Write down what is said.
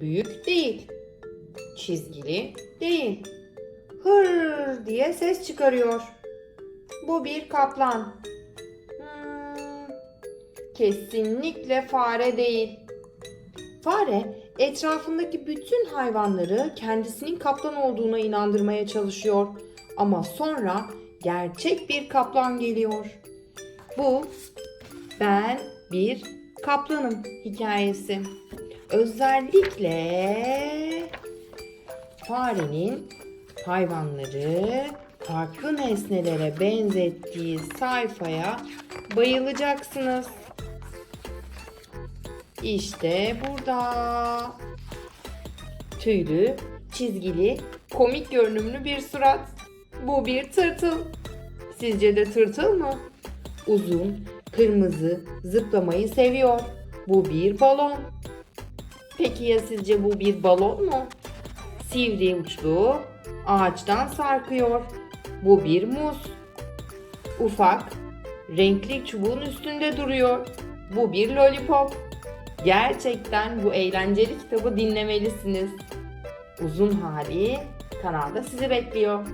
Büyük değil. Çizgili değil. Hır diye ses çıkarıyor. Bu bir kaplan. Hmm, kesinlikle fare değil. Fare etrafındaki bütün hayvanları kendisinin kaplan olduğuna inandırmaya çalışıyor. Ama sonra gerçek bir kaplan geliyor. Bu ben bir kaplanım hikayesi. Özellikle farenin hayvanları farklı nesnelere benzettiği sayfaya bayılacaksınız. İşte burada. Tüylü, çizgili, komik görünümlü bir surat. Bu bir tırtıl. Sizce de tırtıl mı? Uzun, kırmızı, zıplamayı seviyor. Bu bir balon. Peki ya sizce bu bir balon mu? Sivri uçlu, ağaçtan sarkıyor. Bu bir muz. Ufak, renkli çubuğun üstünde duruyor. Bu bir lollipop. Gerçekten bu eğlenceli kitabı dinlemelisiniz. Uzun hali kanalda sizi bekliyor.